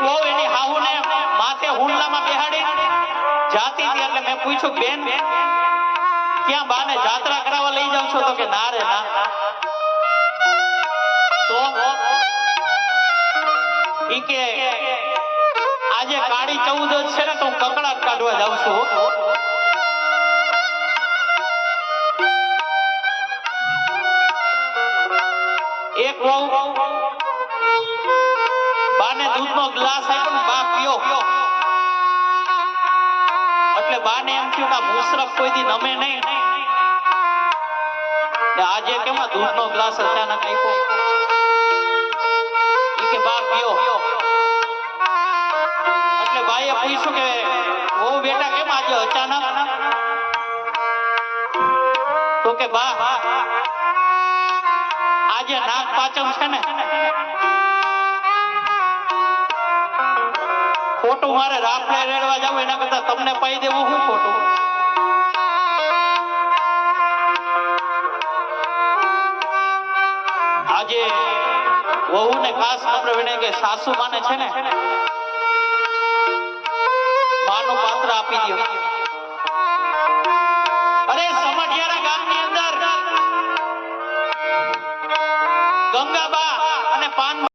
વહુ એની હાહુને માથે હુંડલામાં બેહાડી. જાતી એટલે મેં પૂછ્યું, બેન, ક્યાં બાને જાત્રા કરાવવા લઈ જાવ છો? તો કે, ના રે, ના. તો ઈ કે, આજે કાળી ચૌદ છે ને, તો હું કાઢવા જાઉં છું. એક વહુ દૂધનો ગ્લાસ આપ્યો ને બા પીઓ. એટલે બાને એમ થયું કે મુશરફ કોઈ દી નમે નહીં. ને આજે કેમાં દૂધનો ગ્લાસ અચાનક આપ્યો ઈ કે બા પીઓ. એટલે બાએ પૂછ્યું કે, ઓ બેટા, કેમ આજે અચાનક? તો કે, બા, આજે નાગ પાચમ છે ને. ખોટું મારે રાફડે રેડવા જાવ એના કરતા તમને પાઈ દેવું શું ખોટું? આજે વહુને ખાસ નમ્ર વિનય કે સાસુ માને છે ને? માનું પાત્ર આપી દો. અરે સમઢિયારા ગામની અંદર ગંગાબા અને પાન